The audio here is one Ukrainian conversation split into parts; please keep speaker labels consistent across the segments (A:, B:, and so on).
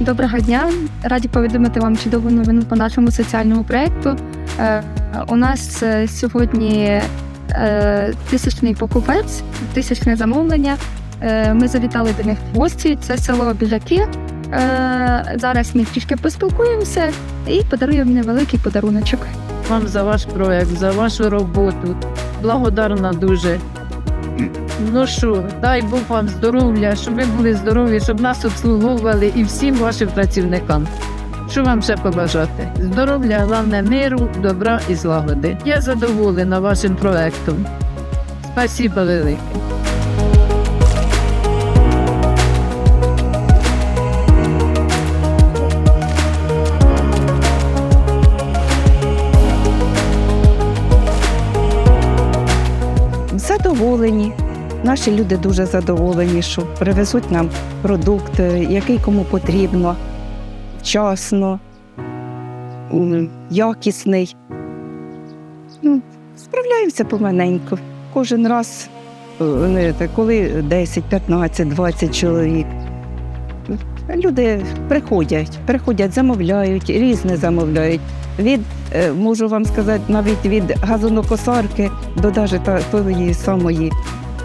A: Доброго дня. Раді повідомити вам чудову новину по нашому соціальному проєкту. Е, У нас е, сьогодні е, тисячний покупець, тисячне замовлення. Ми завітали до них в гості. Це село Біжаки. Зараз ми трішки поспілкуємося і подаруємо невеликий подаруночок.
B: вам за ваш проект, за вашу роботу. Благодарна дуже. Ну що, дай Бог вам здоров'я, щоб ви були здорові, щоб нас обслуговували і всім вашим працівникам. Що вам ще побажати? Здоров'я, головне миру, добра і злагоди. Я задоволена вашим проектом. Спасибо велике.
C: Задоволені. Наші люди дуже задоволені, що привезуть нам продукт, який кому потрібно, вчасно, якісний. Ну, справляємося помаленьку. Кожен раз, е, коли 10, 15, 20 чоловік. Люди приходять, приходять, замовляють, різне замовляють. Від, е, можу вам сказати, навіть від газонокосарки до даже та- тої самої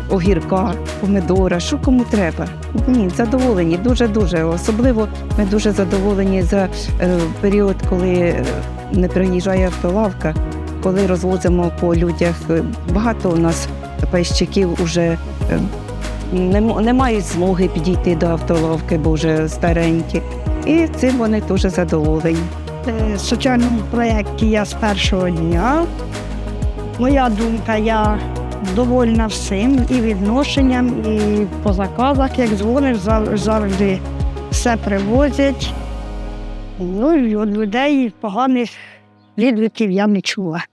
C: огірка, помидора, що кому треба. Ні, задоволені, дуже-дуже. Особливо ми дуже задоволені за е, період, коли е, не приїжджає автолавка, коли розвозимо по людях. Е, Багато у нас пайщиків вже не, не мають змоги підійти до автоловки, бо вже старенькі. І цим вони дуже задоволені.
D: В соціальному проєкті я з першого дня. Моя думка, я довольна всім і відношенням, і по заказах, як дзвониш, завжди все привозять. Ну і від людей поганих відгуків я не чула.